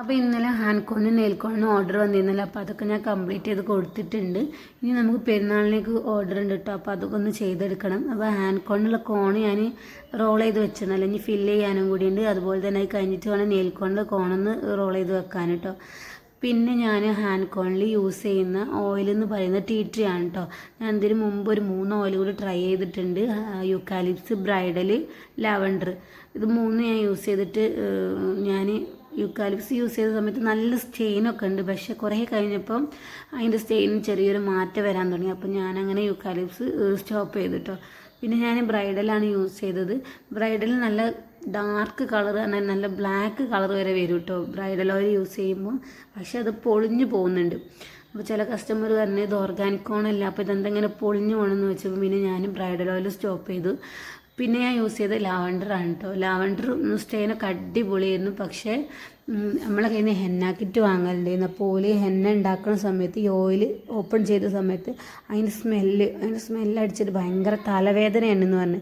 അപ്പോൾ ഇന്നലെ ഹാൻഡ് കോണിനും നെയിൽ ഓർഡർ വന്നിരുന്നല്ലോ. അപ്പോൾ അതൊക്കെ ഞാൻ കംപ്ലീറ്റ് ചെയ്ത് കൊടുത്തിട്ടുണ്ട്. ഇനി നമുക്ക് പെരുന്നാളിലേക്ക് ഓർഡർ ഉണ്ട് കേട്ടോ അപ്പോൾ അതൊക്കെ ഒന്ന് ചെയ്തെടുക്കണം. അപ്പോൾ ഹാൻഡ് കോണിനുള്ള കോൺ ഞാൻ റോൾ ചെയ്ത് വെച്ചിരുന്നല്ലോ ഇനി ഫില്ല് ചെയ്യാനും കൂടിയുണ്ട് അതുപോലെ തന്നെ അത് കഴിഞ്ഞിട്ട് വേണം നെയിൽ കോണിൽ കോണൊന്ന് റോൾ ചെയ്ത് വെക്കാൻ കേട്ടോ പിന്നെ ഞാൻ ഹാൻഡ് കോണിൽ യൂസ് ചെയ്യുന്ന ഓയിൽ എന്ന് പറയുന്നത് ടീ ട്രീ ആണ് കേട്ടോ ഞാൻ ഇതിന് മുമ്പ് ഒരു മൂന്ന് ഓയിൽ കൂടി ട്രൈ ചെയ്തിട്ടുണ്ട്. യുക്കാലിപ്സ് ബ്രൈഡൽ ലാവൻഡർ ഇത് മൂന്ന് ഞാൻ യൂസ് ചെയ്തിട്ട് ഞാൻ യുക്കാലിപ്സ് യൂസ് ചെയ്ത സമയത്ത് നല്ല സ്റ്റെയിനൊക്കെ ഉണ്ട്. പക്ഷെ കുറേ കഴിഞ്ഞപ്പം അതിന്റെ സ്റ്റെയിൻ ചെറിയൊരു മാറ്റം വരാൻ തുടങ്ങി. അപ്പം ഞാനങ്ങനെ യൂക്കാലിപ്സ് സ്റ്റോപ്പ് ചെയ്തിട്ടോ. പിന്നെ ഞാൻ ബ്രൈഡലാണ് യൂസ് ചെയ്തത്. ബ്രൈഡൽ നല്ല ഡാർക്ക് കളർ നല്ല ബ്ലാക്ക് കളർ വരെ വരും കേട്ടോ ബ്രൈഡൽ ഓയിൽ യൂസ് ചെയ്യുമ്പോൾ. പക്ഷെ അത് പൊളിഞ്ഞു പോകുന്നുണ്ട്. അപ്പോൾ ചില കസ്റ്റമർ പറഞ്ഞത് ഓർഗാനിക് ഓണല്ല അപ്പോൾ ഇതെന്തെങ്കിലും പൊളിഞ്ഞു പോകണമെന്ന് വെച്ചപ്പോൾ പിന്നെ ഞാൻ ബ്രൈഡൽ ഓയിൽ സ്റ്റോപ്പ് ചെയ്തു. പിന്നെ ഞാൻ യൂസ് ചെയ്ത ലാവണ്ടർ ആണ് കേട്ടോ ലാവണ്ടർ സ്റ്റെയിനൊക്കെ അടിപൊളിയായിരുന്നു. പക്ഷേ നമ്മളെ കയ്യിൽ നിന്ന് ഹെന്ന കിറ്റ് വാങ്ങലുണ്ടായിരുന്നു. അപ്പോൾ ഓൽ ഹെന്ന ഉണ്ടാക്കുന്ന സമയത്ത് ഈ ഓയിൽ ഓപ്പൺ ചെയ്ത സമയത്ത് അതിന്റെ സ്മെല്ല് അതിന്റെ സ്മെല്ല് അടിച്ചിട്ട് ഭയങ്കര തലവേദനയാണെന്ന് പറഞ്ഞ്.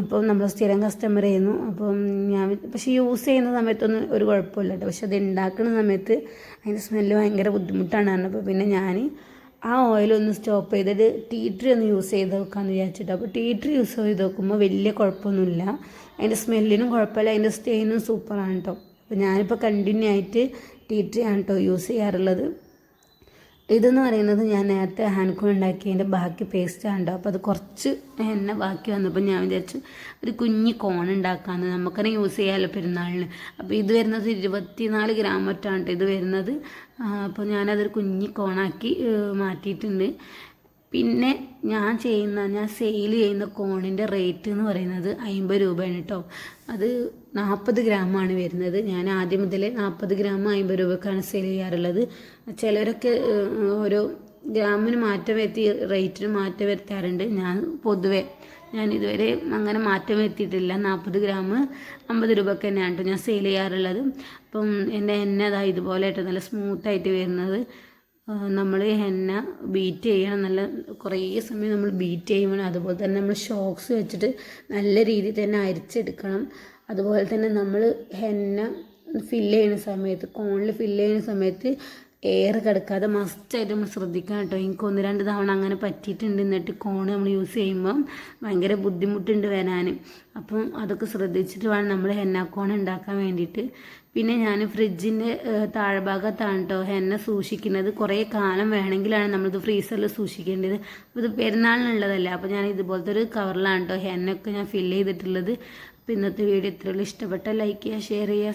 അപ്പം നമ്മൾ സ്ഥിരം കസ്റ്റമർ ആയിരുന്നു. അപ്പം ഞാൻ പക്ഷേ യൂസ് ചെയ്യുന്ന സമയത്തൊന്നും ഒരു കുഴപ്പമില്ല കേട്ടോ പക്ഷെ അത് ഉണ്ടാക്കുന്ന സമയത്ത് അതിന്റെ സ്മെല്ല് ഭയങ്കര ബുദ്ധിമുട്ടാണ് പറഞ്ഞപ്പോൾ പിന്നെ ഞാൻ ആ ഓയിലൊന്ന് സ്റ്റോപ്പ് ചെയ്തിട്ട് ടീ ട്രീ ഒന്ന് യൂസ് ചെയ്ത് നോക്കാമെന്ന് വിചാരിച്ചിട്ട്. അപ്പോൾ ടീ ട്രീ യൂസ് ചെയ്ത് നോക്കുമ്പോൾ വലിയ കുഴപ്പമൊന്നുമില്ല. അതിന്റെ സ്മെല്ലിനും കുഴപ്പമില്ല. അതിന്റെ സ്റ്റെയിനും സൂപ്പറാണ് കേട്ടോ അപ്പോൾ ഞാനിപ്പോൾ കണ്ടിന്യൂ ആയിട്ട് ടീ ട്രീ ആണ് കേട്ടോ യൂസ് ചെയ്യാറുള്ളത്. ഇതെന്ന് പറയുന്നത് ഞാൻ നേരത്തെ ഹാൻഡ് കോൺ ഉണ്ടാക്കിയതിന്റെ ബാക്കി പേസ്റ്റ് ആണ് അപ്പോൾ അത് കുറച്ച് എണ്ണ ബാക്കി വന്നപ്പോൾ ഞാൻ വിചാരിച്ചു ഒരു കുഞ്ഞി കോൺ ഉണ്ടാക്കാമെന്ന് നമുക്കത് യൂസ് ചെയ്യാമല്ലോ പെരുന്നാളിന്. അപ്പോൾ ഇത് വരുന്നത് ഇരുപത്തിനാല് ഗ്രാം മറ്റാണ് ഇത് വരുന്നത് അപ്പോൾ ഞാനതൊരു കുഞ്ഞി കോണാക്കി മാറ്റിയിട്ടുണ്ട്. പിന്നെ ഞാൻ ചെയ്യുന്ന ഞാൻ സെയിൽ ചെയ്യുന്ന കോണിന്റെ റേറ്റ് എന്ന് പറയുന്നത് അമ്പത് രൂപയാണ് കേട്ടോ അത് നാൽപ്പത് ഗ്രാമാണ് വരുന്നത്. ഞാൻ ആദ്യം മുതലേ നാൽപ്പത് ഗ്രാം അമ്പത് രൂപക്കാണ് സെയിൽ ചെയ്യാറുള്ളത്. ചിലരൊക്കെ ഓരോ ഗ്രാമിന് മാറ്റം വരുത്തി റേറ്റിന് മാറ്റം വരുത്താറുണ്ട്. ഞാൻ പൊതുവെ ഞാൻ ഇതുവരെ അങ്ങനെ മാറ്റം വരുത്തിയിട്ടില്ല. നാൽപ്പത് ഗ്രാം അമ്പത് രൂപക്ക് തന്നെയാണ് കേട്ടോ ഞാൻ സെയിൽ ചെയ്യാറുള്ളത്. അപ്പം എന്റെ എണ്ണ അതാ ഇതുപോലെ ആയിട്ട് നല്ല സ്മൂത്തായിട്ട് വരുന്നത്. നമ്മൾ ഹെന്ന ബീറ്റ് ചെയ്യണം. നല്ല കുറേ സമയം നമ്മൾ ബീറ്റ് ചെയ്യണം അതുപോലെ തന്നെ നമ്മൾ ഷോക്സ് വെച്ചിട്ട് നല്ല രീതിയിൽ തന്നെ അരിച്ചെടുക്കണം. അതുപോലെ തന്നെ നമ്മൾ ഹെന്ന ഫില്ല് ചെയ്യുന്ന സമയത്ത് കോണിൽ ഫില്ല് ചെയ്യുന്ന സമയത്ത് എയർ കിടക്കാതെ മസ്റ്റായിട്ട് നമ്മൾ ശ്രദ്ധിക്കണം കേട്ടോ. എനിക്ക് ഒന്ന് രണ്ട് തവണ അങ്ങനെ പറ്റിയിട്ടുണ്ട് എന്നിട്ട് കോൺ നമ്മൾ യൂസ് ചെയ്യുമ്പം ഭയങ്കര ബുദ്ധിമുട്ടുണ്ട് വരാൻ. അപ്പം അതൊക്കെ ശ്രദ്ധിച്ചിട്ട് വേണം നമ്മൾ ഹെന്ന കോൺ ഉണ്ടാക്കാൻ വേണ്ടിയിട്ട്. പിന്നെ ഞാൻ ഫ്രിഡ്ജിന്റെ താഴ്ഭാഗത്താണ് കേട്ടോ ഹെന്ന സൂക്ഷിക്കുന്നത്. കുറേ കാലം വേണമെങ്കിലാണ് നമ്മളിത് ഫ്രീസറിൽ സൂക്ഷിക്കേണ്ടത്. ഇത് പെരുന്നാളിനുള്ളതല്ല. അപ്പോൾ ഞാൻ ഇതുപോലത്തെ ഒരു കവറിലാണ് കേട്ടോ ഹെന്നൊക്കെ ഞാൻ ഫില്ല് ചെയ്തിട്ടുള്ളത്. അപ്പോൾ ഇന്നത്തെ വീഡിയോ ഇത്രയുള്ള ഇഷ്ടപ്പെട്ട ലൈക്ക് ചെയ്യുക ഷെയർ ചെയ്യുക